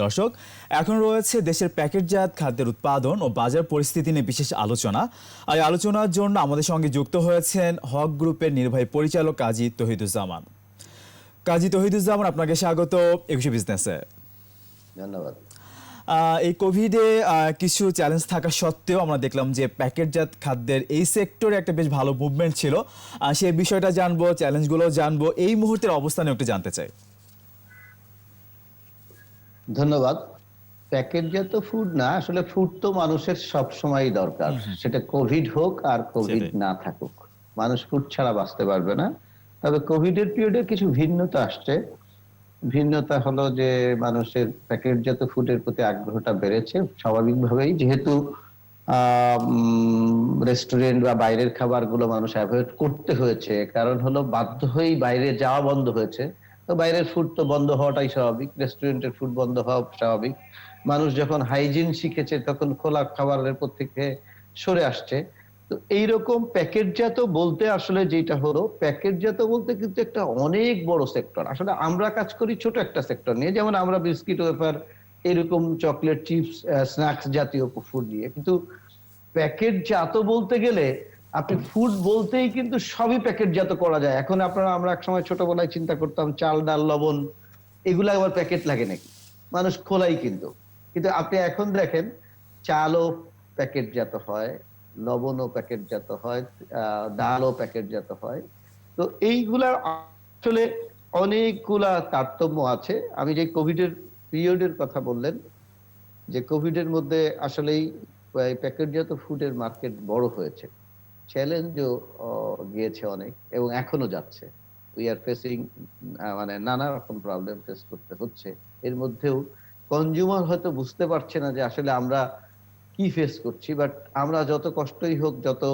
দর্শক এখন রয়েছে দেশের প্যাকেটজাত খাদ্যের উৎপাদন ও বাজার পরিস্থিতি নিয়ে বিশেষ আলোচনা। আর এই আলোচনার জন্য আমাদের সঙ্গে যুক্ত হয়েছেন হক গ্রুপের নির্বাহী পরিচালক কাজী তহিদুজ্জামান। কাজী তহিদুজ্জামান আপনাকে স্বাগত একুশে বিজনেসে। ধন্যবাদ। এই কোভিডে কিছু চ্যালেঞ্জ থাকা সত্ত্বেও আমরা দেখলাম যে প্যাকেটজাত খাদ্যের এই সেক্টরে একটা বেশ ভালো মুভমেন্ট ছিল। আর সেই বিষয়টা জানব চ্যালেঞ্জগুলো জানব এই মুহূর্তের অবস্থানে একটু জানতে চাই। ধন্যবাদ। প্যাকেটজাত ফুড না আসলে ফুড তো মানুষের সব সময় দরকার সেটা কোভিড হোক আর কোভিড না থাকুক। মানুষ ফুড ছাড়া বাঁচতে পারবে না। তবে কোভিডের পিরিয়ডে কিছু ভিন্নতা আসছে। ভিন্নতা হলো যে মানুষের প্যাকেটজাত ফুডের প্রতি আগ্রহটা বেড়েছে স্বাভাবিকভাবেই। যেহেতু রেস্টুরেন্ট বা বাইরের খাবারগুলো মানুষ অ্যাভয়েড করতে হয়েছে। কারণ হলো বাধ্য হয়েই বাইরে যাওয়া বন্ধ হয়েছে। তো বাইরের ফুড তো বন্ধ হওয়াটাই স্বাভাবিক রেস্টুরেন্টের ফুড বন্ধ হওয়া স্বাভাবিক। মানুষ যখন হাইজিন শিখেছে, তখন খোলা খাবারের থেকে সরে আসছে। তো এইরকম প্যাকেটজাত বলতে আসলে যেটা হলো, প্যাকেটজাত বলতে কিন্তু একটা অনেক বড় সেক্টর আসলে আমরা কাজ করি ছোট একটা সেক্টর নিয়ে, যেমন আমরা বিস্কিট, ওয়েফার, এরকম চকলেট চিপস স্ন্যাক্স জাতীয় ফুড নিয়ে। কিন্তু প্যাকেটজাত বলতে গেলে আপনি ফুড বলতেই কিন্তু সবই প্যাকেটজাত করা যায়। এখন আপনারা, আমরা এক সময় ছোটবেলায় চিন্তা করতাম, চাল, ডাল, লবণ, এগুলো আবার প্যাকেট লাগে নাকি? মানুষ খোলাই কিন্তু। কিন্তু আপনি এখন দেখেন, চালও প্যাকেটজাত হয়, লবণও প্যাকেটজাত হয় ডালও প্যাকেটজাত হয়। তো এইগুলা আসলে অনেকগুলা তারতম্য আছে। আমি যে কোভিডের পিরিয়ডের কথা বললেন, যে কোভিডের মধ্যে আসলেই প্যাকেটজাত ফুডের মার্কেট বড় হয়েছে। চ্যালেঞ্জও গিয়েছে অনেক এবং এখনও যাচ্ছে। উই আর ফেসিং মানে নানা রকম প্রবলেম ফেস করতে হচ্ছে। এর মধ্যেও কনজিউমার হয়তো বুঝতে পারছে না যে আসলে আমরা কি ফেস করছি বাট আমরা যত কষ্টই হোক, যত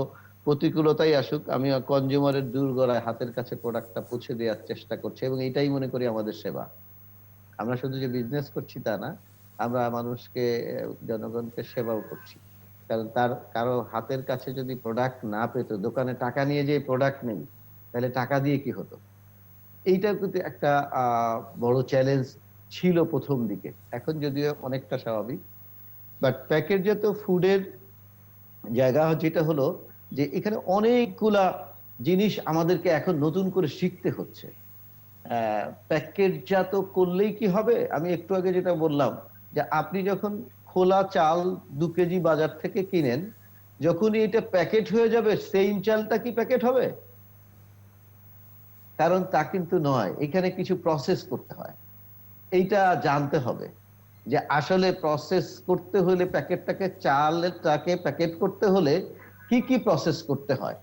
প্রতিকূলতাই আসুক আমি কনজিউমারের দূর গড়ায় হাতের কাছে প্রোডাক্টটা পৌঁছে দেওয়ার চেষ্টা করছি এবং এটাই মনে করি আমাদের সেবা। আমরা শুধু যে বিজনেস করছি তা না, আমরা মানুষকে জনগণকে সেবাও করছি। কারণ তার কারও হাতের কাছে যদি প্রোডাক্ট না পেতো, দোকানে টাকা নিয়ে যে প্রোডাক্ট নেই, তাহলে টাকা দিয়ে কি হতো? এইটাও কিন্তু একটা বড় চ্যালেঞ্জ ছিল প্রথম দিকে। এখন যদিও অনেকটা স্বাভাবিক। বাট প্যাকেটজাত ফুডের জায়গা যেটা হলো যে, এখানে অনেকগুলা জিনিস আমাদেরকে এখন নতুন করে শিখতে হচ্ছে। প্যাকেটজাত করলেই কি হবে? আমি একটু আগে যেটা বললাম যে, আপনি যখন খোলা চাল দু কেজি বাজার থেকে কিনেন, যখনই এটা প্যাকেট হয়ে যাবে, সেম চালটা কি প্যাকেট হবে? কারণ তা কিন্তু নয়, এখানে কিছু প্রসেস করতে হয়। এইটা জানতে হবে যে আসলে প্রসেস করতে হলে প্যাকেটটাকে, চালটাকে প্যাকেট করতে হলে কি কি প্রসেস করতে হয়?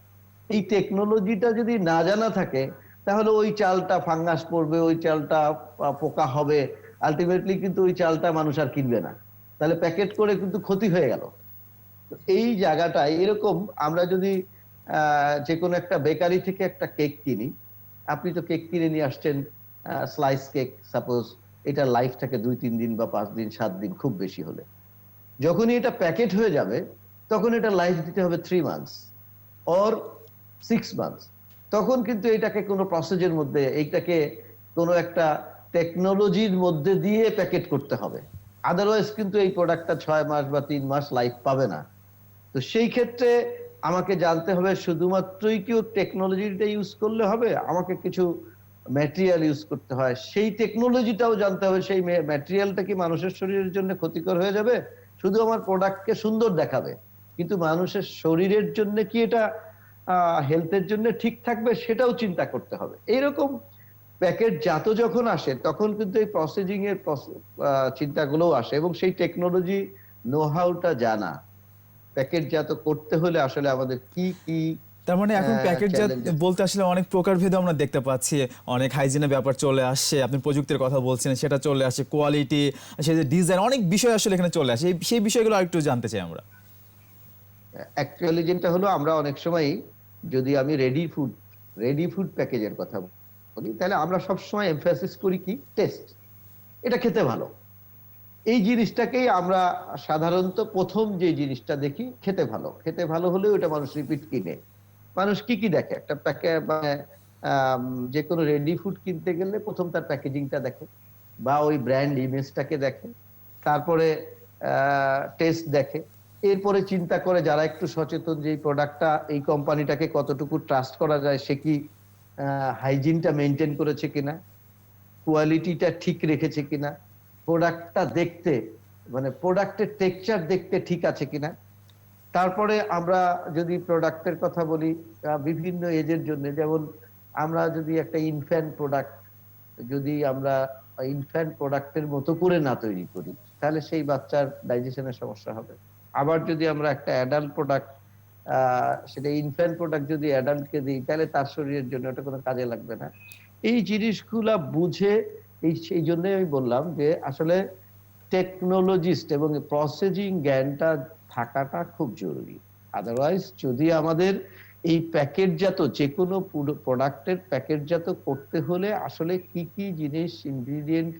এই টেকনোলজিটা যদি না জানা থাকে, তাহলে ওই চালটা ফাঙ্গাস পড়বে, ওই চালটা পোকা হবে। আলটিমেটলি কিন্তু ওই চালটা মানুষ আর কিনবে না। তাহলে প্যাকেট করে কিন্তু ক্ষতি হয়ে গেল। এই জায়গাটায় এরকম আমরা যদি যে কোনো একটা বেকারি থেকে একটা কেক কিনি, আপনি তো কেক কিনে নিয়ে আসছেন স্লাইস কেক সাপোজ এটা লাইফ থাকে দুই, তিন দিন বা পাঁচ দিন, সাত দিন খুব বেশি হলে। যখনই এটা প্যাকেট হয়ে যাবে, তখন এটা লাইফ দিতে হবে three months or six months তখন কিন্তু এটাকে কোনো প্রসেসের মধ্যে, এইটাকে কোনো একটা টেকনোলজির মধ্যে দিয়ে প্যাকেট করতে হবে। আদারওয়াইজ কিন্তু এই প্রোডাক্টটা ছয় মাস বা তিন মাস লাইফ পাবে না। তো সেই ক্ষেত্রে আমাকে জানতে হবে শুধুমাত্রই কি টেকনোলজিটা ইউজ করলে হবে? আমাকে কিছু ম্যাটেরিয়াল ইউজ করতে হয়। সেই টেকনোলজিটাও জানতে হবে। সেই ম্যাটেরিয়ালটা কি মানুষের শরীরের জন্য ক্ষতিকর হয়ে যাবে? শুধু আমার প্রোডাক্টকে সুন্দর দেখাবে। কিন্তু মানুষের শরীরের জন্য কি এটা হেলথের জন্য ঠিক থাকবে? সেটাও চিন্তা করতে হবে। এইরকম প্যাকেট জাত যখন আসে তখন কিন্তু এই প্রসেসিং এর চিন্তাগুলোও আসে এবং সেই টেকনোলজি নো হাউটা জানা। প্যাকেট জাত করতে হলে আসলে আমাদের কি কি তার মানে এখন প্যাকেটজাত বলতে আসলে অনেক প্রকারভেদ আমরা দেখতে পাচ্ছি অনেক হাইজিনের ব্যাপার চলে আসছে আপনি প্রযুক্তির কথা বলছেন সেটা চলে আসে কোয়ালিটি সেই যে ডিজাইন অনেক বিষয় আসলে এখানে চলে আসে সেই বিষয়গুলো আরেকটু জানতে চাই আমরা। অ্যাকচুয়ালি যেটা হলো আমরা অনেক সময় যদি আমি রেডি ফুড রেডি ফুড প্যাকেজের কথা বলি তাহলে আমরা সব সময় এমফাসিস করি কি? টেস্ট এটা খেতে ভালো। এই জিনিসটাকেই আমরা সাধারণত প্রথম যে জিনিসটা দেখি, খেতে ভালো। খেতে ভালো হলেও এটা মানুষ রিপিট কিনে। মানুষ কি কি দেখে? একটা প্যাকে মানে যে কোনো রেডি ফুড কিনতে গেলে প্রথম তার প্যাকেজিংটা দেখে, বা ওই ব্র্যান্ড ইমেজটাকে দেখে, তারপরে টেস্ট দেখে। এরপরে চিন্তা করে যারা একটু সচেতন যে প্রোডাক্টটা এই কোম্পানিটাকে কতটুকু ট্রাস্ট করা যায়, সে কি হাইজিনটা মেনটেন করেছে কিনা কোয়ালিটিটা ঠিক রেখেছে কিনা প্রোডাক্টটা দেখতে মানে প্রোডাক্টের টেক্সচার দেখতে ঠিক আছে কিনা। তারপরে আমরা যদি প্রোডাক্টের কথা বলি বিভিন্ন এজের জন্য, যেমন আমরা যদি একটা ইনফ্যান্ট প্রোডাক্ট যদি আমরা ইনফ্যান্ট প্রোডাক্টের মতো করে না তৈরি করি, তাহলে সেই বাচ্চার ডাইজেশনের সমস্যা হবে। আবার যদি আমরা একটা অ্যাডাল্ট প্রোডাক্ট সেটা ইনফ্যান্ট প্রোডাক্ট যদি অ্যাডাল্টকে দিই, তাহলে তার শরীরের জন্য ওটা কোনো কাজে লাগবে না। এই জিনিসগুলা বুঝে, এই, সেই জন্যই আমি বললাম যে আসলে টেকনোলজিস্ট এবং প্রসেসিং জ্ঞানটা থাকাটা খুব জরুরি। আদারওয়াইজ যদি আমাদের এই প্যাকেটজাত যে কোনো প্রোডাক্টের প্যাকেটজাত করতে হলে আসলে কি কি জিনিস ইনগ্রিডিয়েন্ট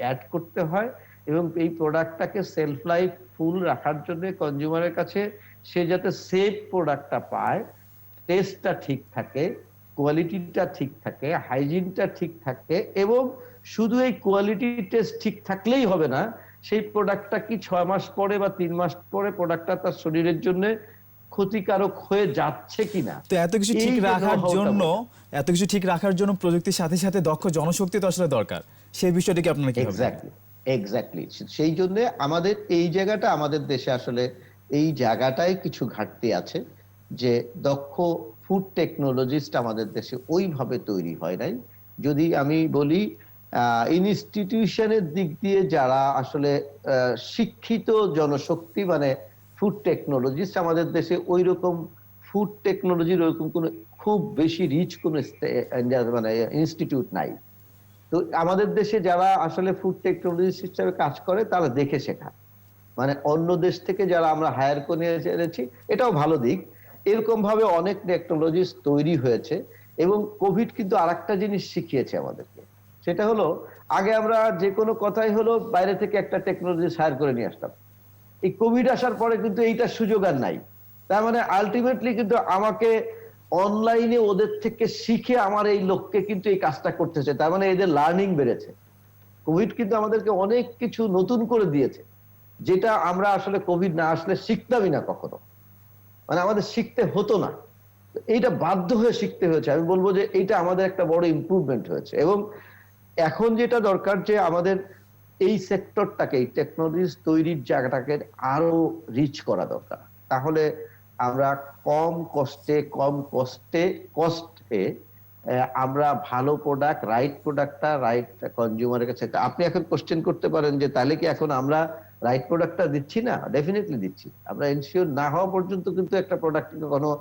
অ্যাড করতে হয় এবং এই প্রোডাক্টটাকে সেলফ লাইফ ফুল রাখার জন্য কনজিউমারের কাছে সে যাতে সেফ প্রোডাক্টটা পায় টেস্টটা ঠিক থাকে কোয়ালিটিটা ঠিক থাকে হাইজিনটা ঠিক থাকে এবং শুধু এই কোয়ালিটি টেস্ট ঠিক থাকলেই হবে না সেই প্রোডাক্টটা কি ছয় মাস পরে বা তিন মাস পরে প্রোডাক্টটা তার শরীরের জন্য ক্ষতিকারক হয়ে যাচ্ছে কিনা? তো এত কিছু ঠিক রাখার জন্য এত কিছু ঠিক রাখার জন্য প্রযুক্তির সাথে সাথে দক্ষ জনশক্তি তো আসলে দরকার। সেই বিষয়টিকে আপনারা কি এক্স্যাক্টলি এক্স্যাক্টলি সেই জন্য আমাদের এই জায়গাটা আমাদের দেশে আসলে এই জায়গাটায় কিছু ঘাটতি আছে যে দক্ষ ফুড টেকনোলজিস্ট আমাদের দেশে ওইভাবে তৈরি হয় নাই। যদি আমি বলি ইনস্টিটিউশনের দিক দিয়ে যারা আসলে শিক্ষিত জনশক্তি মানে ফুড টেকনোলজিস্ট আমাদের দেশে ওই রকম ফুড টেকনোলজির ওইরকম কোনো খুব বেশি রিচ কোনো মানে ইনস্টিটিউট নাই। তো আমাদের দেশে যারা আসলে ফুড টেকনোলজিস্ট হিসেবে কাজ করে, তারা দেখে শেখা মানে অন্য দেশ থেকে যারা আমরা হায়ার করে নিয়ে এনেছি এটাও ভালো দিক। এরকম ভাবে অনেক টেকনোলজিস্ট তৈরি হয়েছে এবং কোভিড কিন্তু আরেকটা জিনিস শিখিয়েছে আমাদেরকে। সেটা হলো, আগে আমরা যে কোনো কথাই হলো বাইরে থেকে একটা টেকনোলজি হায়ার করে নিয়ে আসতাম। এই কোভিড আসার পরে কিন্তু এইটার সুযোগ আর নাই। তার মানে আলটিমেটলি কিন্তু আমাকে অনলাইনে ওদের থেকে শিখে আমার এই লোককে কিন্তু এই কাজটা করতেছে। তার মানে এদের লার্নিং বেড়েছে। কোভিড কিন্তু আমাদেরকে অনেক কিছু নতুন করে দিয়েছে। যেটা আমরা আসলে কোভিড না আসলে শিখতামই না কখনো। মানে আমাদের শিখতে হতো না। এইটা বাধ্য হয়ে শিখতে হয়েছে। আমি বলব যে এইটা আমাদের একটা বড় ইমপ্রুভমেন্ট হয়েছে। এবং এখন যেটা দরকার যে আমাদের এই সেক্টরটাকে এই টেকনোলজি তৈরির জায়গাটাকে আরও রিচ করা দরকার। তাহলে আমরা কম কষ্টে কম কষ্টে কষ্টে আমরা ভালো প্রোডাক্ট রাইট প্রোডাক্টটা রাইট কনজিউমারের কাছে। আপনি এখন কোশ্চেন করতে পারেন যে, তাহলে কি এখন আমরা রাইট প্রোডাক্টটা দিচ্ছি না? ডেফিনেটলি দিচ্ছি। আমরা এনশিওর না হওয়া পর্যন্ত কিন্তু একটা প্রোডাক্ট কোনো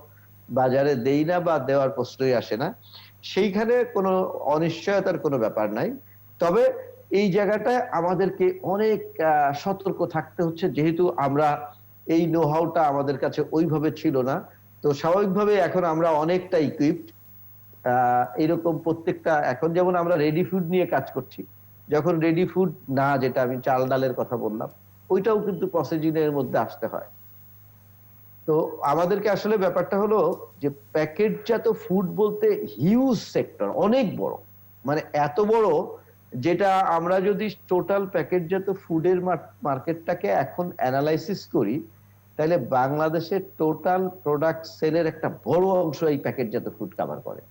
বাজারে দেই না বা দেওয়ার প্রশ্নই আসে না। সেইখানে কোনো অনিশ্চয়তার কোনো ব্যাপার নাই। তবে এই জায়গাটায় আমাদেরকে অনেক সতর্ক থাকতে হচ্ছে। যেহেতু আমরা এই নোহাউটা আমাদের কাছে ওইভাবে ছিল না। তো স্বাভাবিকভাবে এখন আমরা অনেকটা ইকুইপড এরকম প্রত্যেকটা, এখন যেমন আমরা রেডি ফুড নিয়ে কাজ করছি, যখন রেডি ফুড না, যেটা আমি চাল ডালের কথা বললাম, ওইটাও কিন্তু প্রসেসিং এর মধ্যে আসতে হয়। তো আমাদেরকে আসলে ব্যাপারটা হলো যে প্যাকেটজাত ফুড বলতে হিউজ সেক্টর অনেক বড়। মানে এত বড় যেটা আমরা যদি টোটাল প্যাকেটজাত ফুডের মার্কেটটাকে এখন অ্যানালাইসিস করি, তাহলে বাংলাদেশের টোটাল প্রোডাক্ট সেলের একটা বড় অংশ এই প্যাকেটজাত ফুড কভার করে।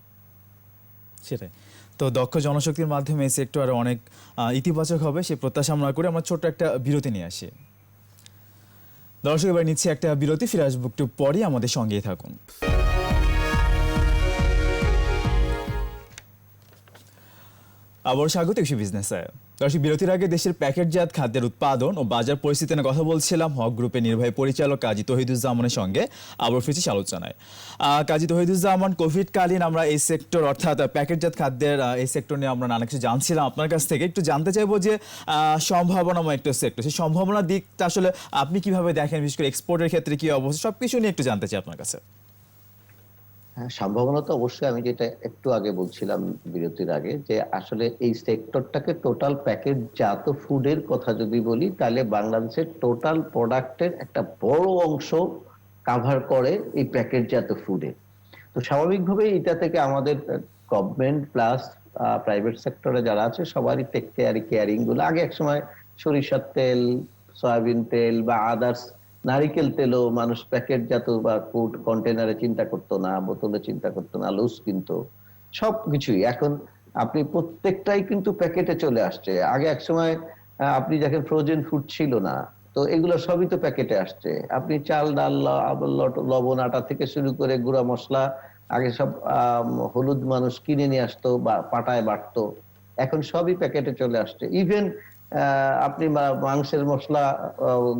সেটাই। তো দক্ষ জনশক্তির মাধ্যমে এই সেক্টর আরও অনেক ইতিবাচক হবে সে প্রত্যাশা আমরা করে আমরা ছোট্ট একটা বিরতি নিয়ে আসি। দর্শক, এবার নিচ্ছি একটা বিরতি, ফিরে আসব একটু পরে আমাদের সঙ্গেই থাকুন। আবার স্বাগত, কৃষি বিজনেসে। দর্শক, বিরতির আগে দেশের প্যাকেটজাত খাদ্যের উৎপাদন ও বাজার পরিস্থিতি নিয়ে কথা বলছিলাম হক গ্রুপের নির্বাহী পরিচালক কাজী তহিদুজ্জামানের সঙ্গে। আবার ফিরছি আলোচনায়। কাজী তহিদুজ্জামান, কোভিডকালীন আমরা এই সেক্টর, অর্থাৎ প্যাকেটজাত খাদ্যের এই সেক্টর নিয়ে আমরা নানা কিছু জানছিলাম আপনার কাছ থেকে। একটু জানতে চাইব যে সম্ভাবনাময় একটা সেক্টর, সেই সম্ভাবনার দিকটা আসলে আপনি কীভাবে দেখেন? বিশেষ করে এক্সপোর্টের ক্ষেত্রে কি অবস্থা? সবকিছু নিয়ে একটু জানতে চাই আপনার কাছে। হ্যাঁ সম্ভাবনা তো অবশ্যই। আমি যেটা একটু আগে বলছিলাম বিরতির আগে যে আসলে এই সেক্টরটাকে টোটাল প্যাকেট জাত ফুডের কথা যদি বলি, তাহলে বাংলাদেশের টোটাল প্রোডাক্টের একটা বড় অংশ কাভার করে এই প্যাকেট জাত ফুডে তো স্বাভাবিকভাবে এটা থেকে আমাদের গভর্নমেন্ট প্লাস প্রাইভেট সেক্টরে যারা আছে, সবারই টেক কেয়ারি কেয়ারিংগুলো আগে এক সময় সরিষার তেল, সয়াবিন তেল বা আদার্স নারিকেল তেলও মানুষ প্যাকেট প্যাকেটজাত বা ফুড কন্টেনারে চিন্তা করতো না, বোতলে চিন্তা করতো না, লুজ কিনতো সব কিছুই এখন আপনি প্রত্যেকটাই কিন্তু প্যাকেটে চলে আসছে। আগে এক সময় আপনি দেখেন ফ্রোজেন ফুড ছিল না, তো এগুলো সবই তো প্যাকেটে আসছে। আপনি চাল, ডাল লবণ, আটা থেকে শুরু করে গুঁড়া মশলা, আগে সব হলুদ মানুষ কিনে নিয়ে আসতো বা পাটায় বাটতো। এখন সবই প্যাকেটে চলে আসছে। ইভেন আপনি মাংসের মশলা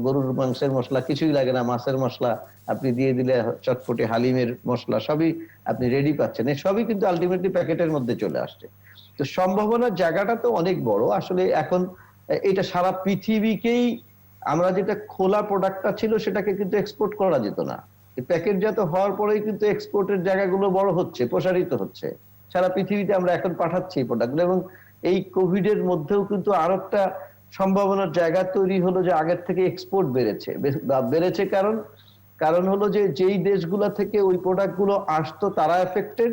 গরুর মাংসের মশলা, কিছুই লাগে না, মাছের মশলা আপনি দিয়ে দিলে চটপটে হালিমের মশলা সবই আপনি রেডি পাচ্ছেন। সবই কিন্তু আলটিমেটলি প্যাকেটের মধ্যে চলে আসছে। তো সম্ভাবনার জায়গাটা তো অনেক বড়। আসলে এখন এটা সারা পৃথিবীকেই আমরা যেটা খোলা প্রোডাক্টটা ছিল সেটাকে কিন্তু এক্সপোর্ট করা যেত না। প্যাকেটজাত হওয়ার পরেই কিন্তু এক্সপোর্টের জায়গাগুলো বড় হচ্ছে, প্রসারিত হচ্ছে। সারা পৃথিবীতে আমরা এখন পাঠাচ্ছি প্রোডাক্টগুলো এবং এই কোভিড এর মধ্যেও কিন্তু আর একটা সম্ভাবনার জায়গা তৈরি হলো যে আগের থেকে এক্সপোর্ট বেড়েছে। বেড়েছে কারণ কারণ হলো যে যেই দেশগুলো থেকে ওই প্রোডাক্টগুলো আসতো তারা এফেক্টেড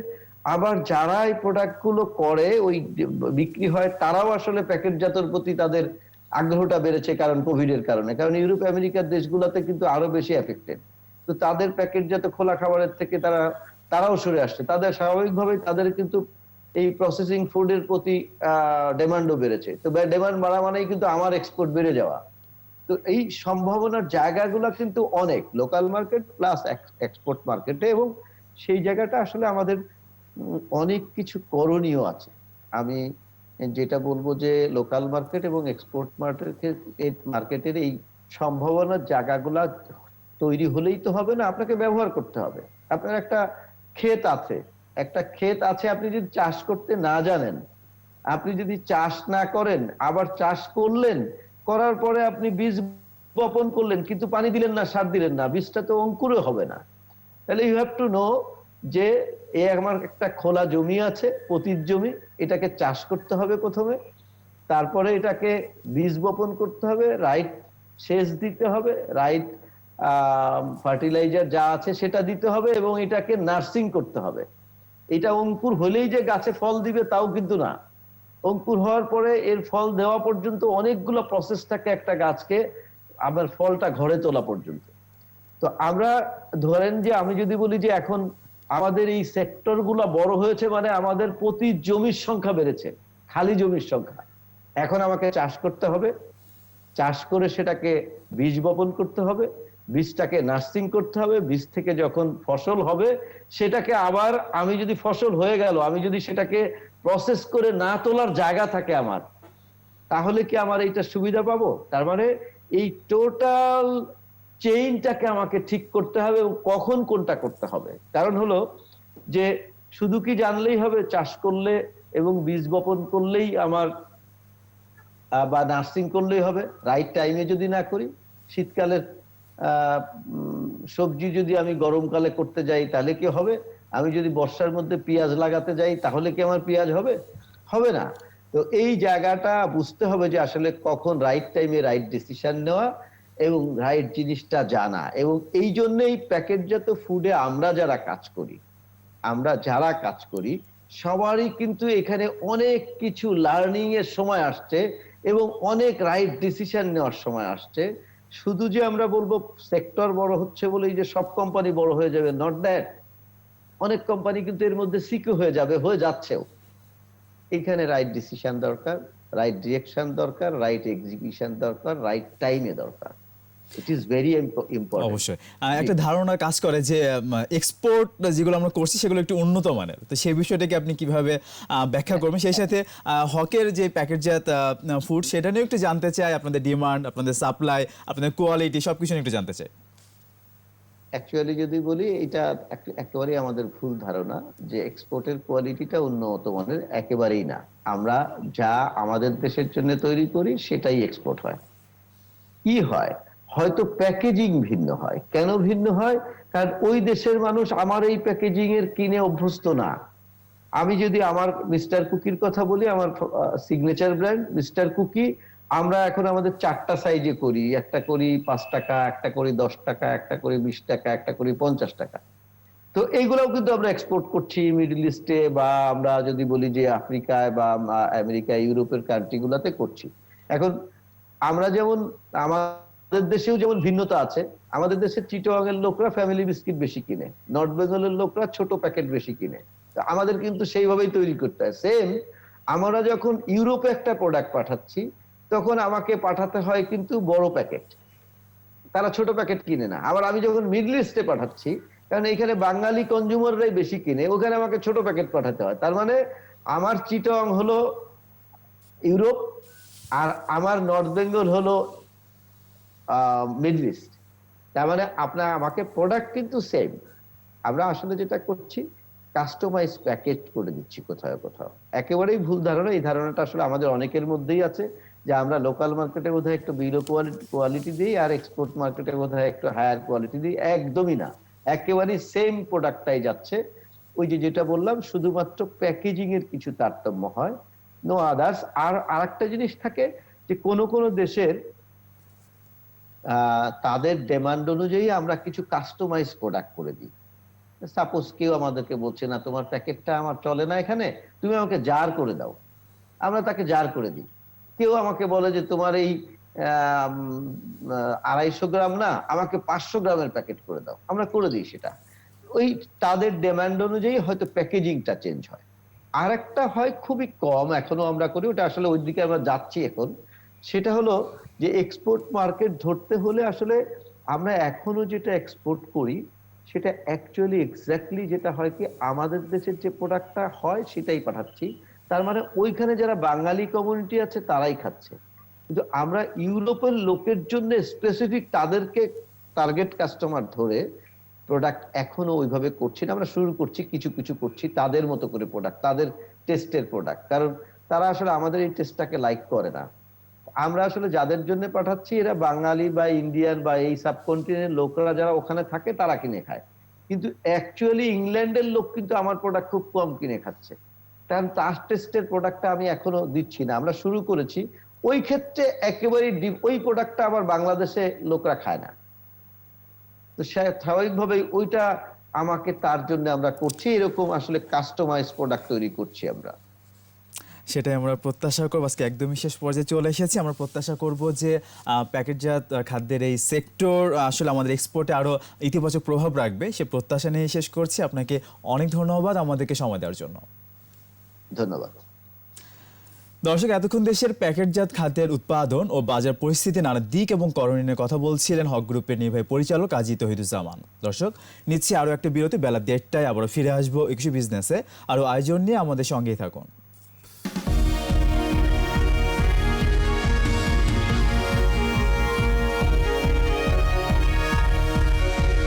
আবার যারা এই প্রোডাক্টগুলো করে, ওই বিক্রি হয় তারাও আসলে প্যাকেটজাতর প্রতি তাদের আগ্রহটা বেড়েছে কারণ কোভিড এর কারণে। কারণ ইউরোপ, আমেরিকার দেশগুলোতে কিন্তু আরও বেশি এফেক্টেড তো তাদের প্যাকেটজাত খোলা খাবারের থেকে তারা, তারাও সরে আসছে। তাদের স্বাভাবিকভাবেই তাদের কিন্তু এই প্রসেসিং ফুডের প্রতি ডিমান্ডও বেড়েছে। তো ডিমান্ড বাড়া মানেই কিন্তু আমার এক্সপোর্ট বেড়ে যাওয়া। তো এই সম্ভাবনার জায়গাগুলো কিন্তু অনেক লোকাল মার্কেট প্লাস এক্সপোর্ট মার্কেটে এবং সেই জায়গাটা আসলে আমাদের অনেক কিছু করণীয় আছে। আমি যেটা বলব যে লোকাল মার্কেট এবং এক্সপোর্ট মার্কেট মার্কেটের এই সম্ভাবনার জায়গাগুলা তৈরি হলেই তো হবে না, আপনাকে ব্যবহার করতে হবে। আপনার একটা ক্ষেত আছে একটা ক্ষেত আছে, আপনি যদি চাষ করতে না জানেন, আপনি যদি চাষ না করেন, আবার চাষ করলেন, করার পরে আপনি বীজ বপন করলেন, কিন্তু পানি দিলেন না, সার দিলেন না, বীজটা তো অঙ্কুরে হবে না। তাহলে ইউ হ্যাভ টু নো যে এ আমার একটা খোলা জমি আছে পতির জমি, এটাকে চাষ করতে হবে প্রথমে, তারপরে এটাকে বীজ বপন করতে হবে রাইট সেচ দিতে হবে রাইট ফার্টিলাইজার যা আছে সেটা দিতে হবে এবং এটাকে নার্সিং করতে হবে। এটা অঙ্কুর হলেই যে গাছে ফল দিবে তাও কিন্তু না। অঙ্কুর হওয়ার পরে এর ফল দেওয়া পর্যন্ত অনেকগুলো প্রসেস থাকে একটা গাছকে, আবার ফলটা ঘরে তোলা পর্যন্ত। তো আমরা ধরেন যে আমি যদি বলি যে এখন আমাদের এই সেক্টর বড় হয়েছে মানে আমাদের প্রতি জমির সংখ্যা বেড়েছে, খালি জমির সংখ্যা। এখন আমাকে চাষ করতে হবে, চাষ করে সেটাকে বীজ বপন করতে হবে বীজটাকে নার্সিং করতে হবে, বীজ থেকে যখন ফসল হবে, সেটাকে আবার আমি যদি ফসল হয়ে গেল, আমি যদি সেটাকে প্রসেস করে না তোলার জায়গা থাকে আমার, তাহলে কি আমার এইটা সুবিধা পাবো? তার মানে এই টোটাল চেইনটাকে আমাকে ঠিক করতে হবে এবং কখন কোনটা করতে হবে। কারণ হলো যে শুধু কি জানলেই হবে, চাষ করলে এবং বীজ বপন করলেই আমার বা নার্সিং করলেই হবে রাইট টাইমে যদি না করি, শীতকালের সবজি যদি আমি গরমকালে করতে যাই, তাহলে কি হবে? আমি যদি বর্ষার মধ্যে পেঁয়াজ লাগাতে যাই, তাহলে কি আমার পেঁয়াজ হবে? হবে না। তো এই জায়গাটা বুঝতে হবে যে আসলে কখন রাইট টাইমে রাইট ডিসিশন নেওয়া এবং রাইট জিনিসটা জানা। এবং এই জন্যই প্যাকেটজাত ফুডে আমরা যারা কাজ করি, আমরা যারা কাজ করি, সবারই কিন্তু এখানে অনেক কিছু লার্নিং এর সময় আসছে এবং অনেক রাইট ডিসিশন নেওয়ার সময় আসছে। শুধু যে আমরা বলব সেক্টর বড় হচ্ছে বলেই যে সব কোম্পানি বড় হয়ে যাবে নট দ্যাট অনেক কোম্পানি কিন্তু এর মধ্যে সিকিউ হয়ে যাবে, হয়ে যাচ্ছেও। এখানে রাইট ডিসিশন দরকার রাইট ডিরেকশন দরকার রাইট এক্সিকিউশন দরকার রাইট টাইমে দরকার। ইট ইজ ভেরি ইম্পর্টেন্ট অবশ্যই। একটা ধারণা কাজ করে যে এক্সপোর্ট যেগুলো আমরা করছি সেগুলো একটু উন্নত মানের। তো সেই বিষয়টাকে আপনি কীভাবে ব্যাখ্যা করবেন? সেই সাথে হকের যে প্যাকেটজাত ফুড সেটা নিয়ে একটু জানতে চাই। আপনাদের ডিমান্ড আপনাদের সাপ্লাই আপনাদের কোয়ালিটি সবকিছু নিয়ে একটু জানতে চাই। অ্যাকচুয়ালি যদি বলি এটা এক- একেবারেই আমাদের ভুল ধারণা যে এক্সপোর্টের কোয়ালিটিটা উন্নত মানের একেবারেই না। আমরা যা আমাদের দেশের জন্য তৈরি করি সেটাই এক্সপোর্ট হয়। কি হয়? হয়তো প্যাকেজিং ভিন্ন হয়। কেন ভিন্ন হয়? কারণ ওই দেশের মানুষ আমার এই প্যাকেজিং এর কিনে অভ্যস্ত না। আমি যদি আমার মিস্টার কুকির কথা বলি, আমার সিগনেচার ব্র্যান্ড মিস্টার কুকি, আমরা এখন আমাদের চারটা সাইজে করি। একটা করি পাঁচ টাকা, একটা করি দশ টাকা, একটা করি বিশ টাকা, একটা করি পঞ্চাশ টাকা। তো এইগুলোও কিন্তু আমরা এক্সপোর্ট করছি মিডল ইস্টে বা আমরা যদি বলি যে আফ্রিকায় বা আমেরিকা ইউরোপের কান্ট্রি গুলাতে করছি। এখন আমরা যেমন আমাদের দেশেও যেমন ভিন্নতা আছে, আমাদের দেশের চিটোয়াং লোকরা ফ্যামিলি বিস্কিট বেশি কিনে নর্থ বেঙ্গলের লোকরা ছোট প্যাকেট বেশি কিনে। আমাদের কিন্তু সেইভাবেই তৈরি করতে হয়। সেম আমরা যখন ইউরোপে একটা প্রোডাক্ট পাঠাচ্ছি, তখন আমাকে পাঠাতে হয় কিন্তু বড় প্যাকেট তারা ছোট প্যাকেট কিনে না। আবার আমি যখন মিডল ইস্টে পাঠাচ্ছি, কারণ এখানে বাঙালি কনজিউমাররাই বেশি কিনে, ওখানে আমাকে ছোট প্যাকেট পাঠাতে হয়। তার মানে আমার চিটং হলো ইউরোপ, আর আমার নর্থ বেঙ্গল হলো মিডল ইস্ট তার মানে আপনার আমাকে প্রোডাক্ট কিন্তু সেম আমরা আসলে যেটা করছি কাস্টমাইজ প্যাকেজ করে দিচ্ছি কোথাও কোথাও। একেবারেই ভুল ধারণা, এই ধারণাটা আসলে আমাদের অনেকের মধ্যেই আছে যে আমরা লোকাল মার্কেটে বোধহয় একটু বিলো কোয়ালিটি কোয়ালিটি দিই আর এক্সপোর্ট মার্কেটে বোধহয় একটু হায়ার কোয়ালিটি দিই। একদমই না। একেবারেই সেম প্রোডাক্টটাই যাচ্ছে। ওই যে যেটা বললাম, শুধুমাত্র প্যাকেজিং এর কিছু তারতম্য হয়। নো আদার্স আর আরেকটা জিনিস থাকে যে কোনো কোনো দেশের তাদের ডিমান্ড অনুযায়ী আমরা কিছু কাস্টমাইজ প্রোডাক্ট করে দিই। সাপোজ কেউ আমাদেরকে বলছে, না, তোমার প্যাকেটটা আমার চলে না এখানে, তুমি আমাকে জার করে দাও। আমরা তাকে জার করে দিই। কেউ আমাকে বলে যে, তোমার এই আড়াইশো গ্রাম না, আমাকে পাঁচশো গ্রামের প্যাকেট করে দাও। আমরা করে দিই সেটা। ওই তাদের ডিমান্ড অনুযায়ী হয়তো প্যাকেজিংটা চেঞ্জ হয়। আর একটা হয় খুবই কম, এখনও আমরা করি, ওটা আসলে ওই দিকে আমরা যাচ্ছি এখন। সেটা হলো যে এক্সপোর্ট মার্কেট ধরতে হলে আসলে আমরা এখনও যেটা এক্সপোর্ট করি, সেটা অ্যাকচুয়ালি এক্স্যাক্টলি যেটা হয় কি আমাদের দেশের যে প্রোডাক্টটা হয় সেটাই পাঠাচ্ছি। তার মানে ওইখানে যারা বাঙালি কমিউনিটি আছে তারাই খাচ্ছে। কিন্তু আমরা ইউরোপের লোকের জন্য স্পেসিফিক তাদেরকে টার্গেট কাস্টমার ধরে প্রোডাক্ট এখনও ওইভাবে করছি না। আমরা শুরু করছি, কিছু কিছু করছি তাদের মতো করে প্রোডাক্ট তাদের টেস্টের প্রোডাক্ট কারণ তারা আসলে আমাদের এই টেস্টটাকে লাইক করে না। আমরা আসলে যাদের জন্য পাঠাচ্ছি, এরা বাঙালি বা ইন্ডিয়ান বা এই সাবকন্টিনেন্টের লোকরা যারা ওখানে থাকে, তারা কিনে খায়। কিন্তু অ্যাকচুয়ালি ইংল্যান্ডের লোক কিন্তু আমার প্রোডাক্ট খুব কম কিনে খাচ্ছে। কারণ তার টেস্টের প্রোডাক্টটা আমি এখনও দিচ্ছি না। আমরা শুরু করেছি, ওই ক্ষেত্রে একেবারেই ওই প্রোডাক্টটা আবার বাংলাদেশে লোকরা খায় না। তো স্বাভাবিকভাবেই ওইটা আমাকে তার জন্য আমরা করছি। এরকম আসলে কাস্টমাইজ প্রোডাক্ট তৈরি করছি আমরা। সেটাই আমরা প্রত্যাশা করব। আজকে একদমই শেষ পর্যায়ে চলে এসেছি। আমরা প্রত্যাশা করব যে প্যাকেটজাত খাদ্যের এই সেক্টর আসলে আমাদের এক্সপোর্টে আরও ইতিবাচক প্রভাব রাখবে। সে প্রত্যাশা নিয়ে শেষ করছি। আপনাকে অনেক ধন্যবাদ আমাদেরকে সময় দেওয়ার জন্য। ধন্যবাদ। দর্শক এতক্ষণ দেশের প্যাকেটজাত খাদ্যের উৎপাদন ও বাজার পরিস্থিতি নানা দিক এবং করণীয় কথা বলছিলেন হক গ্রুপের নির্বাহী পরিচালক কাজী তহিদুজ্জামান। দর্শক নিচ্ছি আরও একটা বিরতি। বেলা দেড়টায় আবারও ফিরে আসব একুশে বিজনেসে। আরও আয়োজন নিয়ে আমাদের সঙ্গেই থাকুন।